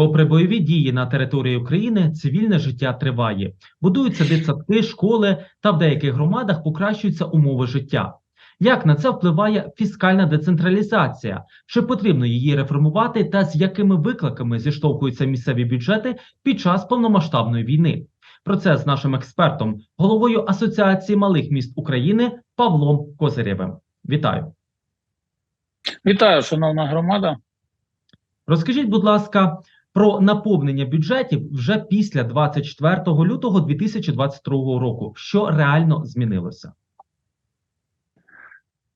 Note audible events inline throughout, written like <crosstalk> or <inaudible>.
Попри бойові дії на території України, цивільне життя триває. Будуються дитсадки, школи та в деяких громадах покращуються умови життя. Як на це впливає фіскальна децентралізація? Чи потрібно її реформувати та з якими викликами зіштовхуються місцеві бюджети під час повномасштабної війни? Про це з нашим експертом, головою Асоціації малих міст України Павлом Козирєвим. Вітаю! Вітаю, шановна громада. Розкажіть, будь ласка, про наповнення бюджетів вже після 24 лютого 2022 року. Що реально змінилося?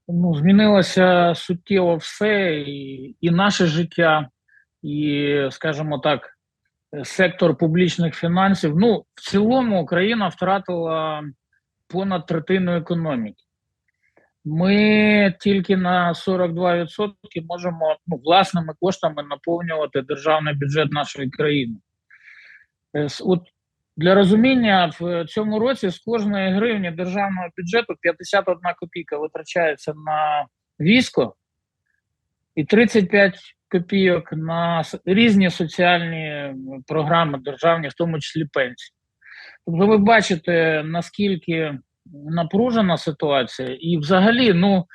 Ну, змінилося суттєво все, і, і наше життя, і, скажімо так, сектор публічних фінансів. Ну, в цілому Україна втратила понад третину економіки. Ми тільки на 42% можемо ну, власними коштами наповнювати державний бюджет нашої країни. Е, От для розуміння, в цьому році з кожної гривні державного бюджету 51 копійка витрачається на військо і 35 копійок на різні соціальні програми державні, в тому числі пенсії. Тобто ви бачите, наскільки напружена ситуація, і взагалі, ну,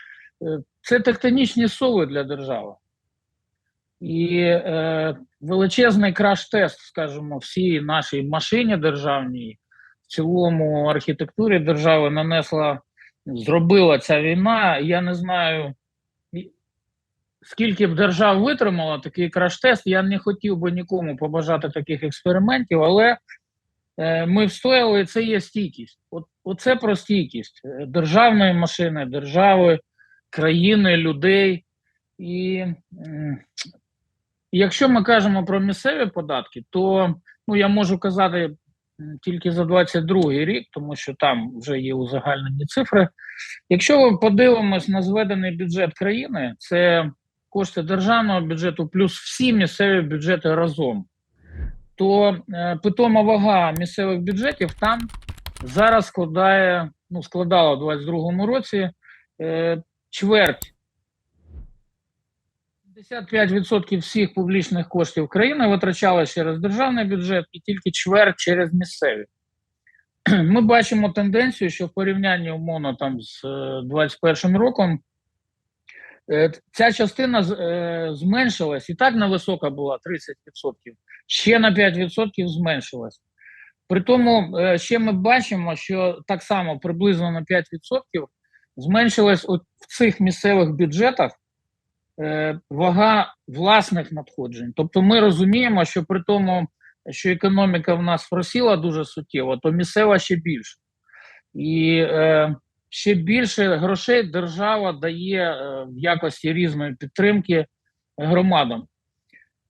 е, це тектонічні сови для держави. І е, величезний краш-тест, скажімо, всій нашій машині державній, в цілому архітектурі держави нанесла, зробила ця війна. Я не знаю, скільки б держав витримала такий краш-тест. Я не хотів би нікому побажати таких експериментів, але е, ми встояли, і це є стійкість. От, оце про стійкість е, державної машини, держави, країни, людей. І якщо ми кажемо про місцеві податки, то ну, я можу казати тільки за 22 рік, тому що там вже є узагальнені цифри. Якщо ми подивимось на зведений бюджет країни, це кошти державного бюджету плюс всі місцеві бюджети разом, то е, питома вага місцевих бюджетів там зараз складає, ну, складала в 22 році е, чверть 55% всіх публічних коштів країни витрачалося через державний бюджет і тільки чверть через місцеві. <clears throat> Ми бачимо тенденцію, що в порівнянні умовно там з е, 21 роком е, ця частина е, зменшилась і так невисока була 30%, ще на 5% зменшилась. При тому е, ще ми бачимо, що так само приблизно на 5% зменшилась от в цих місцевих бюджетах е, вага власних надходжень. Тобто ми розуміємо, що при тому, що економіка в нас просіла дуже суттєво, то місцева ще більше. І е, ще більше грошей держава дає в якості різної підтримки громадам.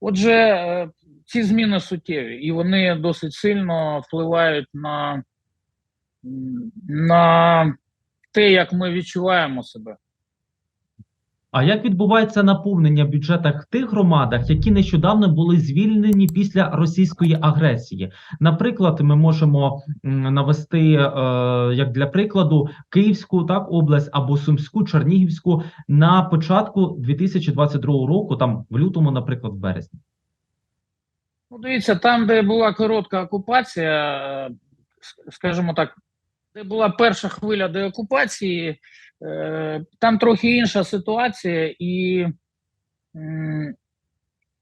Отже, ці зміни суттєві, і вони досить сильно впливають на, на те, як ми відчуваємо себе. А як відбувається наповнення в бюджетах в тих громадах, які нещодавно були звільнені після російської агресії? Наприклад, ми можемо навести е, як для прикладу Київську так область або Сумську, Чернігівську на початку 2022 року, там в лютому, наприклад, в березні. Ну, дивіться, там, де була коротка окупація, скажімо так, де була перша хвиля деокупації, е, там трохи інша ситуація і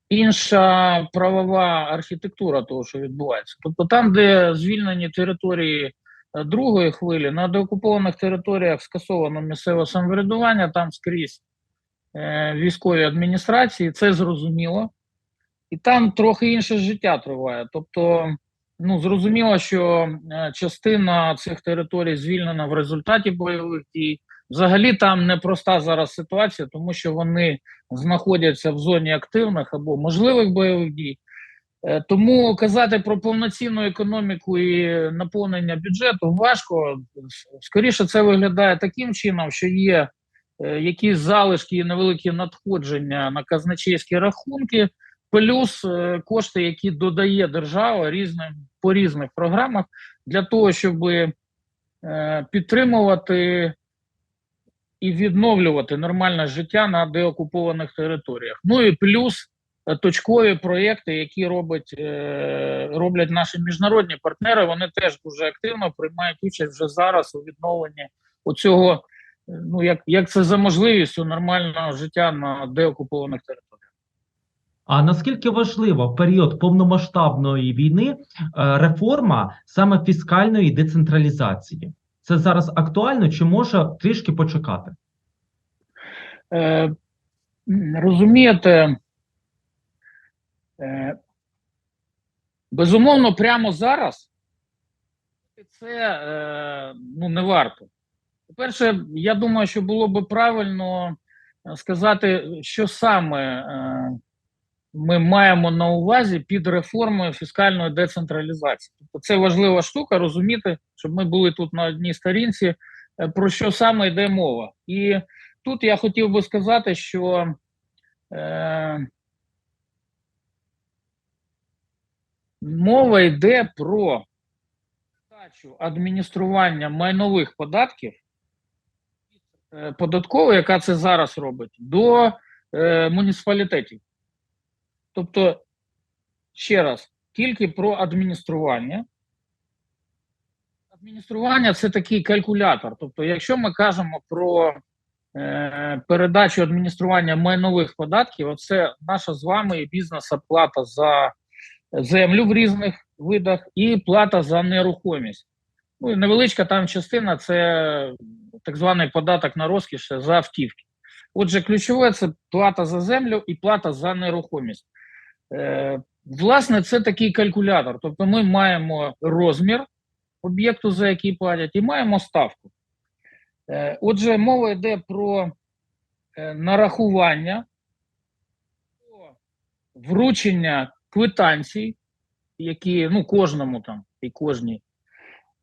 інша правова архітектура того, що відбувається. Тобто там, де звільнені території е, другої хвилі, на деокупованих територіях скасовано місцеве самоврядування, там скрізь е, військові адміністрації, це зрозуміло і там трохи інше життя триває. Тобто, ну зрозуміло, що е, частина цих територій звільнена в результаті бойових дій. Взагалі там непроста зараз ситуація, тому що вони знаходяться в зоні активних або можливих бойових дій. Е, Тому казати про повноцінну економіку і наповнення бюджету важко. Скоріше це виглядає таким чином, що є е, якісь залишки і невеликі надходження на казначейські рахунки, плюс е, кошти, які додає держава різним по різних програмах для того, щоб е, підтримувати і відновлювати нормальне життя на деокупованих територіях. Ну і плюс е, точкові проєкти, які робить, роблять наші міжнародні партнери. Вони теж дуже активно приймають участь вже зараз у відновленні оцього, ну як, як це за можливістю нормального життя на деокупованих територіях. А наскільки важлива в період повномасштабної війни е, реформа саме фіскальної децентралізації? Це зараз актуально чи може трішки почекати? Е, розумієте, е, безумовно, прямо зараз це е, ну, не варто. По-перше, я думаю, що було би правильно е, сказати, що саме е, ми маємо на увазі під реформою фіскальної децентралізації. Тобто це важлива штука розуміти, щоб ми були тут на одній сторінці, е, про що саме йде мова. І тут я хотів би сказати, що е, мова йде про передачу адміністрування майнових податків е, податкової, яка це зараз робить, до е, муніципалітетів. Тобто, ще раз, тільки про адміністрування. Адміністрування це такий калькулятор. Тобто, якщо ми кажемо про е, передачу адміністрування майнових податків, оце наша з вами бізнес-оплата за землю в різних видах і плата за нерухомість. Ну невеличка там частина це так званий податок на розкіш за автівки. Отже, ключове це плата за землю і плата за нерухомість. Е, власне, це такий калькулятор. Тобто, ми маємо розмір об'єкту, за який платять, і маємо ставку. Е, отже, мова йде про е, нарахування, вручення квитанцій, які ну кожному там і кожній,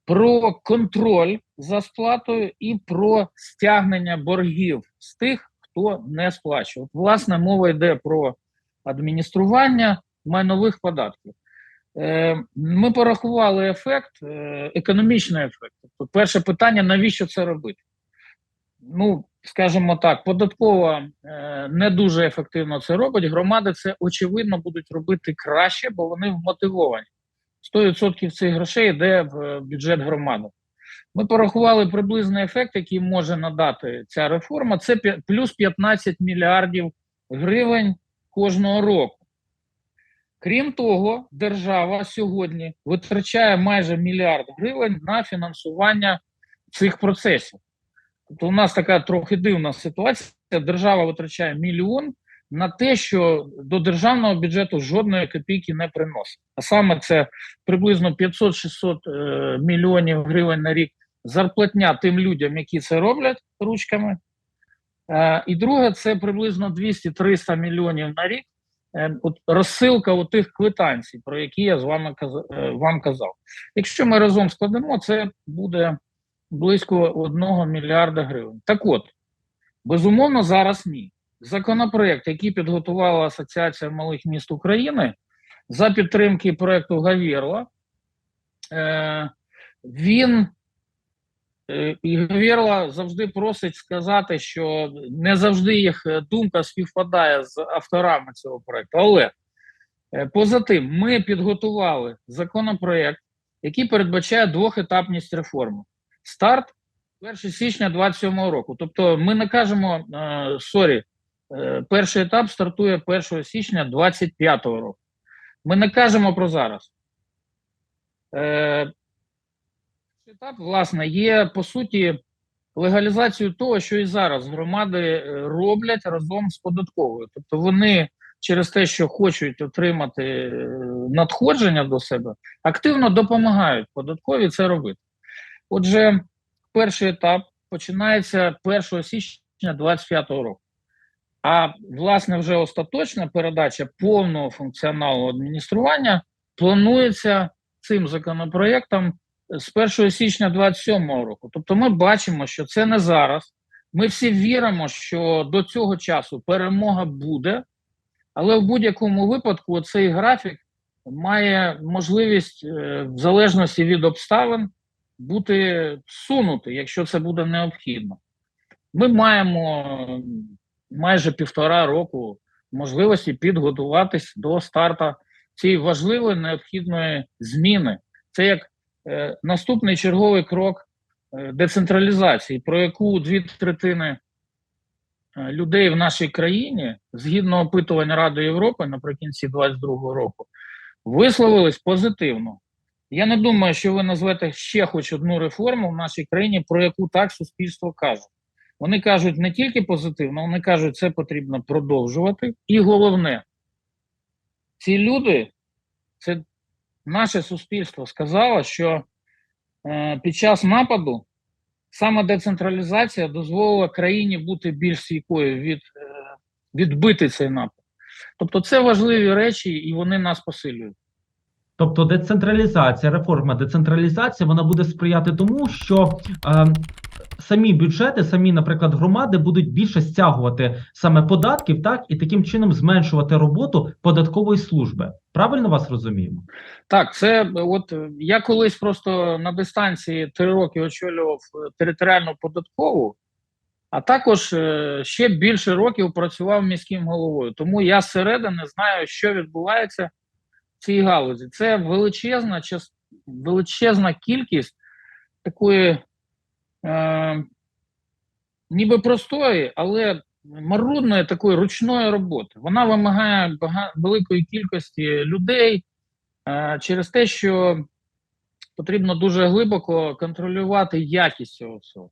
про контроль за сплатою і про стягнення боргів з тих, хто не сплачував. Власне, мова йде про адміністрування майнових податків. Е, Ми порахували ефект, е, економічний ефект. Тобто, перше питання: навіщо це робити? Ну, скажімо так, податкова е, не дуже ефективно це робить. Громади це очевидно будуть робити краще, бо вони вмотивовані. 100% цих грошей йде в бюджет громади. Ми порахували приблизний ефект, який може надати ця реформа. Це плюс 15 мільярдів гривень кожного року. Крім того, держава сьогодні витрачає майже мільярд гривень на фінансування цих процесів. Тобто, у нас така трохи дивна ситуація. Держава витрачає мільйон на те, що до державного бюджету жодної копійки не приносить. А саме це приблизно 500-600 е, мільйонів гривень на рік зарплатня тим людям, які це роблять ручками. Е, і друге, це приблизно 200-300 мільйонів на рік. Е, от розсилка у тих квитанцій, про які я з вами е, вам казав. Якщо ми разом складемо, це буде близько 1 мільярда гривень. Так от, безумовно, зараз ні. Законопроект, який підготувала Асоціація малих міст України за підтримки проекту Гавєрла, він е, і Гавєрла завжди просить сказати, що не завжди їх е, думка співпадає з авторами цього проекту. Але е, поза тим, ми підготували законопроект, який передбачає двохетапність реформи. Старт 1 січня 2027 року. Тобто, ми не кажемо сорі, перший етап стартує 1 січня 2025 року. Ми не кажемо про зараз. Етап, власне, є по суті легалізацією того, що і зараз громади е, роблять разом з податковою. Тобто вони через те, що хочуть отримати е, надходження до себе, активно допомагають податкові це робити. Отже, перший етап починається 1 січня 2025 року. А власне, вже остаточна передача повного функціоналу адміністрування планується цим законопроєктом з 1 січня 2027 року. Тобто, ми бачимо, що це не зараз. Ми всі віримо, що до цього часу перемога буде, але в будь-якому випадку цей графік має можливість, е, в залежності від обставин, бути сунутий, якщо це буде необхідно. Ми маємо майже півтора року можливості підготуватись до старта цієї важливої необхідної зміни. Це як наступний черговий крок е, децентралізації, про яку дві третини е, людей в нашій країні, згідно опитування Ради Європи наприкінці 2022 року, висловились позитивно. Я не думаю, що ви назвете ще хоч одну реформу в нашій країні, про яку так суспільство каже. Вони кажуть не тільки позитивно, вони кажуть, це потрібно продовжувати. І головне, ці люди, це наше суспільство сказало, що е, під час нападу саме децентралізація дозволила країні бути більш стійкою від, е, відбити цей напад. Тобто це важливі речі, і вони нас посилюють. Тобто децентралізація, реформа децентралізації, вона буде сприяти тому, що е, самі бюджети, самі, наприклад, громади будуть більше стягувати саме податків, так і таким чином зменшувати роботу податкової служби. Правильно вас розуміємо? Так, це от я колись просто на дистанції три роки очолював е, територіальну податкову, а також е, ще більше років працював міським головою. Тому я зсередини знаю, що відбувається в цій галузі. Це величезна величезна кількість такої, е, ніби простої, але марудної такої ручної роботи. Вона вимагає бага, великої кількості людей е, через те, що потрібно дуже глибоко контролювати якість цього всього.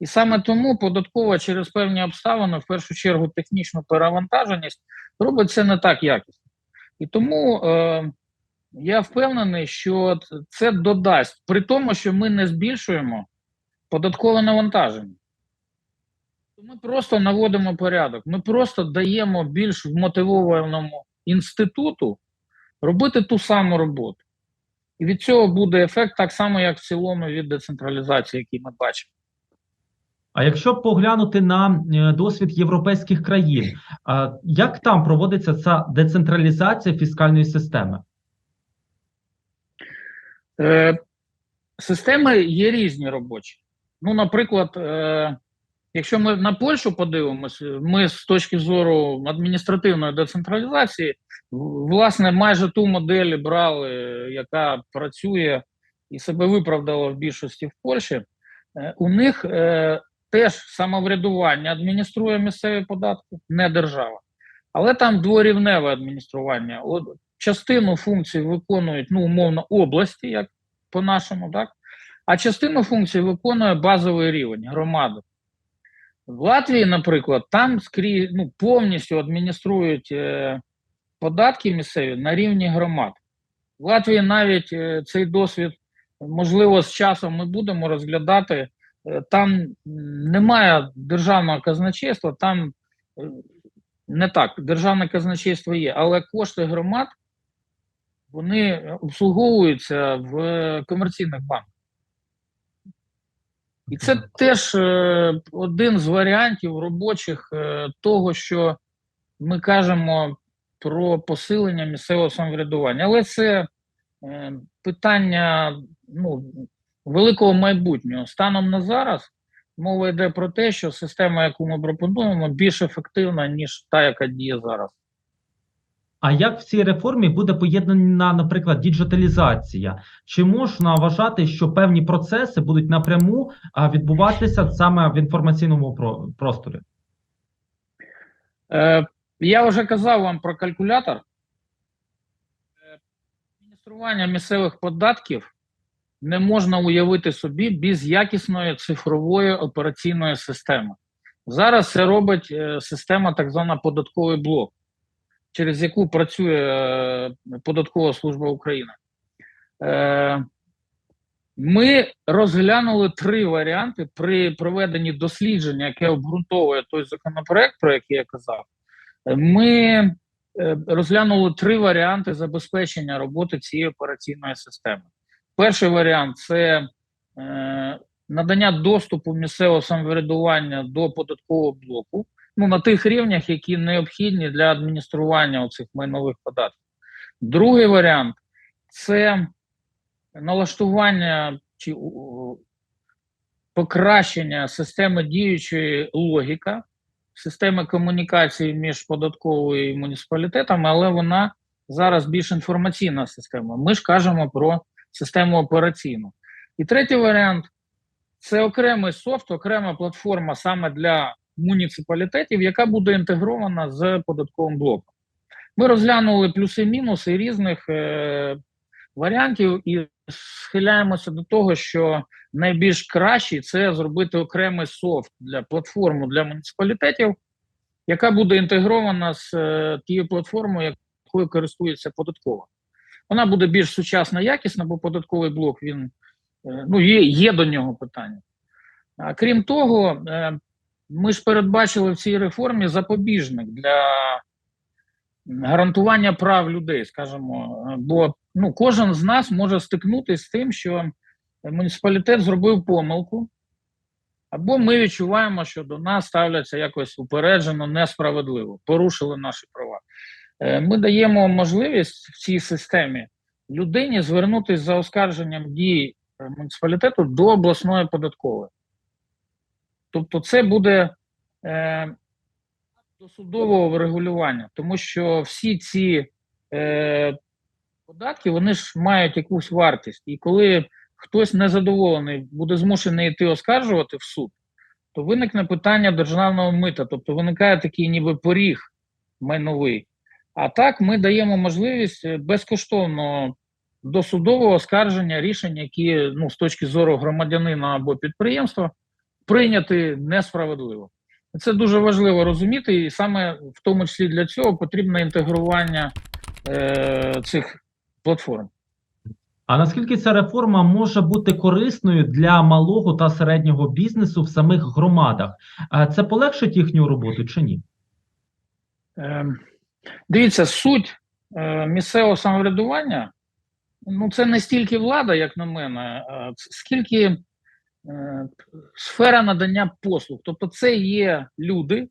І саме тому податкова через певні обставини, в першу чергу, технічну перевантаженість, робить це не так якісно. І тому е, я впевнений, що це додасть, при тому, що ми не збільшуємо податкове навантаження. Ми просто наводимо порядок, ми просто даємо більш вмотивованому інституту робити ту саму роботу. І від цього буде ефект так само, як в цілому від децентралізації, який ми бачимо. А якщо поглянути на е, досвід європейських країн, як там проводиться ця децентралізація фіскальної системи? Е, Системи є різні робочі. Ну, наприклад, е, якщо ми на Польщу подивимося, ми з точки зору адміністративної децентралізації, власне, майже ту модель брали, яка працює і себе виправдала в більшості в Польщі. Е, у них е, теж самоврядування адмініструє місцеві податки, не держава. Але там дворівневе адміністрування. От частину функцій виконують ну, умовно області, як по-нашому, так? А частину функцій виконує базовий рівень громади. В Латвії, наприклад, там скрізь ну, повністю адмініструють е, податки місцеві на рівні громад. В Латвії навіть е, цей досвід, можливо, з часом ми будемо розглядати. Е, там немає державного казначейства, там е, не так, державне казначейство є, але кошти громад вони обслуговуються в комерційних банках. І це теж е, один з варіантів робочих е, того, що ми кажемо про посилення місцевого самоврядування. Але це е, питання ну, великого майбутнього. Станом на зараз мова йде про те, що система, яку ми пропонуємо, більш ефективна, ніж та, яка діє зараз. А як в цій реформі буде поєднана, наприклад, діджиталізація? Чи можна вважати, що певні процеси будуть напряму відбуватися саме в інформаційному просторі? Е, я вже казав вам про калькулятор. Е, Адміністрування місцевих податків не можна уявити собі без якісної цифрової операційної системи. Зараз це робить е, система, так звана податковий блок, через яку працює е, Податкова служба України. Е, ми розглянули три варіанти при проведенні дослідження, яке обґрунтовує той законопроект, про який я казав. Е, Ми розглянули три варіанти забезпечення роботи цієї операційної системи. Перший варіант це надання доступу місцевого самоврядування до податкового блоку, ну на тих рівнях, які необхідні для адміністрування оцих майнових податків. Другий варіант це налаштування чи покращення системи діючої логіка системи комунікації між податковою і муніципалітетами, але вона зараз більш інформаційна система. Ми ж кажемо про систему операційну. І третій варіант це окремий софт, окрема платформа саме для муніципалітетів, яка буде інтегрована з податковим блоком. Ми розглянули плюси-мінуси різних е, варіантів і схиляємося до того, що найбільш кращий це зробити окремий софт для платформу для муніципалітетів, яка буде інтегрована з е, тією платформою, якою користується податкова. Вона буде більш сучасна, якісна, бо податковий блок він е, ну, є, є до нього питання. А крім того, е, ми ж передбачили в цій реформі запобіжник для гарантування прав людей, скажімо, бо ну, кожен з нас може стикнутися з тим, що муніципалітет зробив помилку, або ми відчуваємо, що до нас ставляться якось упереджено, несправедливо, порушили наші права. Е, Ми даємо можливість в цій системі людині звернутися за оскарженням дій е, муніципалітету до обласної податкової. Тобто, це буде е, до судового врегулювання, тому що всі ці е, податки вони ж мають якусь вартість. І коли хтось незадоволений буде змушений йти оскаржувати в суд, то виникне питання державного мита, тобто виникає такий ніби поріг майновий. А так ми даємо можливість е, безкоштовно досудового оскарження рішень, які ну, з точки зору громадянина або підприємства прийняти несправедливо. Це дуже важливо розуміти, і саме в тому числі для цього потрібне інтегрування е, цих платформ. А наскільки ця реформа може бути корисною для малого та середнього бізнесу в самих громадах? Це полегшить їхню роботу чи ні? Е, дивіться, суть е, місцевого самоврядування ну це не стільки влада, як на мене, скільки сфера надання послуг. Тобто, це є люди,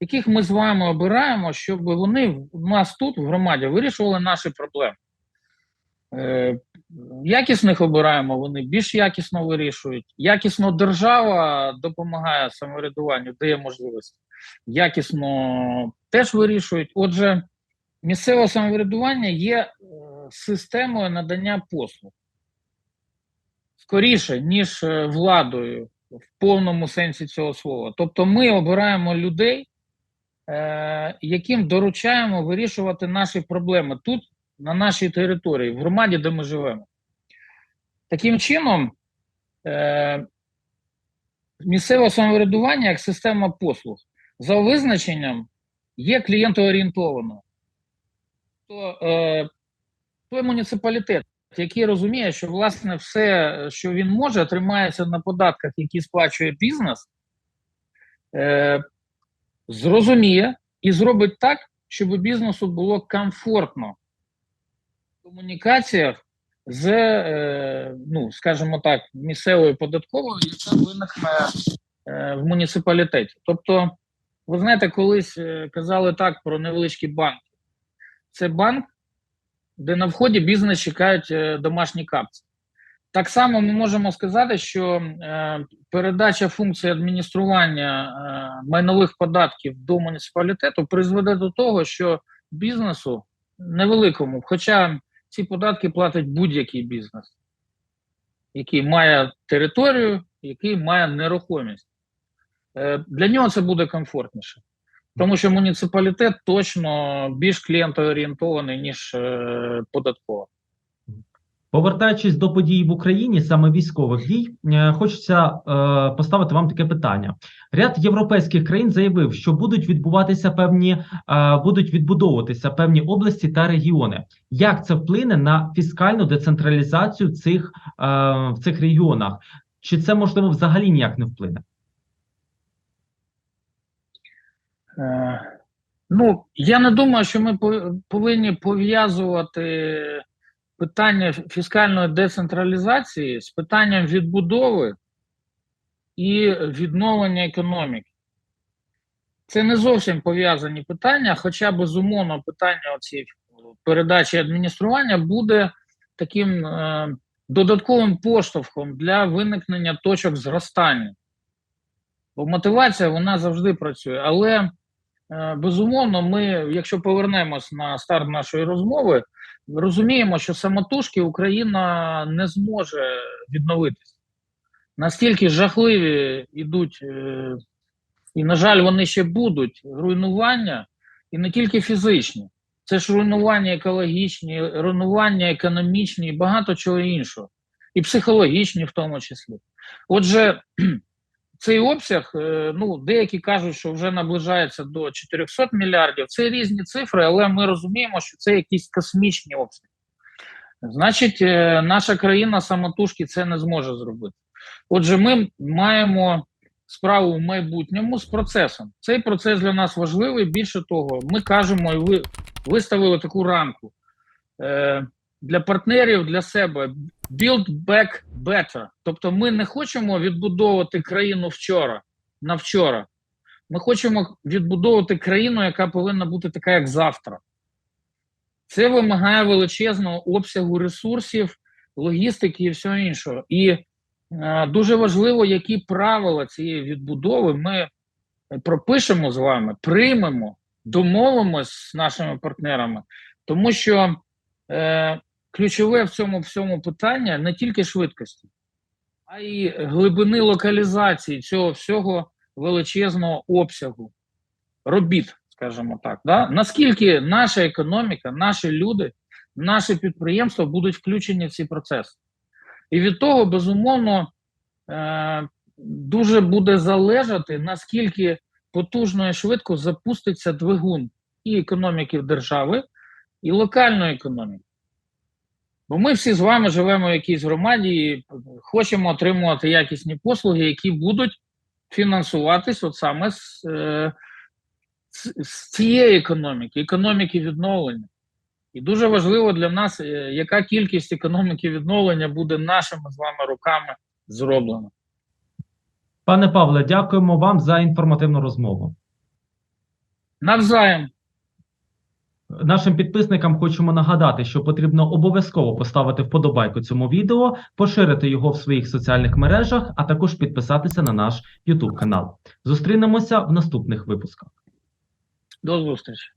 яких ми з вами обираємо, щоб вони в нас тут, в громаді, вирішували наші проблеми. Е, якісних обираємо, вони більш якісно вирішують. Якісно держава допомагає самоврядуванню, дає можливість. Якісно теж вирішують. Отже, місцеве самоврядування є е, системою надання послуг скоріше, ніж е, владою в повному сенсі цього слова. Тобто, ми обираємо людей, е, яким доручаємо вирішувати наші проблеми тут, на нашій території, в громаді, де ми живемо. Таким чином, е, місцеве самоврядування як система послуг за визначенням є клієнтоорієнтовано. То той муніципалітет, який розуміє, що власне все, що він може, тримається на податках, які сплачує бізнес, е, зрозуміє і зробить так, щоб бізнесу було комфортно в комунікаціях з, е, ну, скажімо так, місцевою податковою, яка виникне е, в муніципалітеті. Тобто, ви знаєте, колись е, казали так про невеличкі банки. Це банк, де на вході бізнес чекають е, домашні капці. Так само ми можемо сказати, що е, передача функції адміністрування е, майнових податків до муніципалітету призведе до того, що бізнесу невеликому, хоча ці податки платить будь-який бізнес, який має територію, який має нерухомість. Для нього це буде комфортніше. Тому що муніципалітет точно більш клієнтоорієнтований, ніж е, податкова. Повертаючись до подій в Україні, саме військових дій, е, хочеться е, поставити вам таке питання. Ряд європейських країн заявив, що будуть відбуватися певні, е, будуть відбудовуватися певні області та регіони. Як це вплине на фіскальну децентралізацію цих е, в цих регіонах? Чи це можливо взагалі ніяк не вплине? Е, ну, я не думаю, що ми повинні пов'язувати питання фіскальної децентралізації з питанням відбудови і відновлення економіки. Це не зовсім пов'язані питання, хоча безумовно питання оці передачі адміністрування буде таким е, додатковим поштовхом для виникнення точок зростання. Бо мотивація вона завжди працює. Але е, безумовно, ми, якщо повернемось на старт нашої розмови, розуміємо, що самотужки Україна не зможе відновитися. Настільки жахливі йдуть, е, і, на жаль, вони ще будуть руйнування, і не тільки фізичні. Це ж руйнування екологічні, руйнування економічні і багато чого іншого, і психологічні в тому числі. Отже, цей обсяг, е, ну деякі кажуть, що вже наближається до 400 мільярдів. Це різні цифри, але ми розуміємо, що це якісь космічні обсяги. Значить, е, наша країна самотужки це не зможе зробити. Отже, ми маємо справу в майбутньому з процесом. Цей процес для нас важливий. Більше того, ми кажемо, і ви виставили таку рамку е, для партнерів, для себе build back better. Тобто, ми не хочемо відбудовувати країну вчора на вчора. Ми хочемо відбудовувати країну, яка повинна бути така, як завтра. Це вимагає величезного обсягу ресурсів, логістики і всього іншого. І е, дуже важливо, які правила цієї відбудови ми пропишемо з вами, приймемо, домовимося з нашими партнерами, тому що е, ключове в цьому всьому питання не тільки швидкості, а й глибини локалізації цього всього величезного обсягу робіт, скажімо так. Да? Наскільки наша економіка, наші люди, наші підприємства будуть включені в ці процеси. І від того, безумовно, е, дуже буде залежати, наскільки потужно і швидко запуститься двигун і економіки держави, і локальної економіки. Бо ми всі з вами живемо в якійсь громаді і хочемо отримувати якісні послуги, які будуть фінансуватись от саме з, е, з, з цієї економіки, економіки відновлення. І дуже важливо для нас, е, яка кількість економіки відновлення буде нашими з вами руками зроблена. Пане Павле, дякуємо вам за інформативну розмову. Навзаєм. Нашим підписникам хочемо нагадати, що потрібно обов'язково поставити вподобайку цьому відео, поширити його в своїх соціальних мережах, а також підписатися на наш YouTube канал. Зустрінемося в наступних випусках. До зустрічі.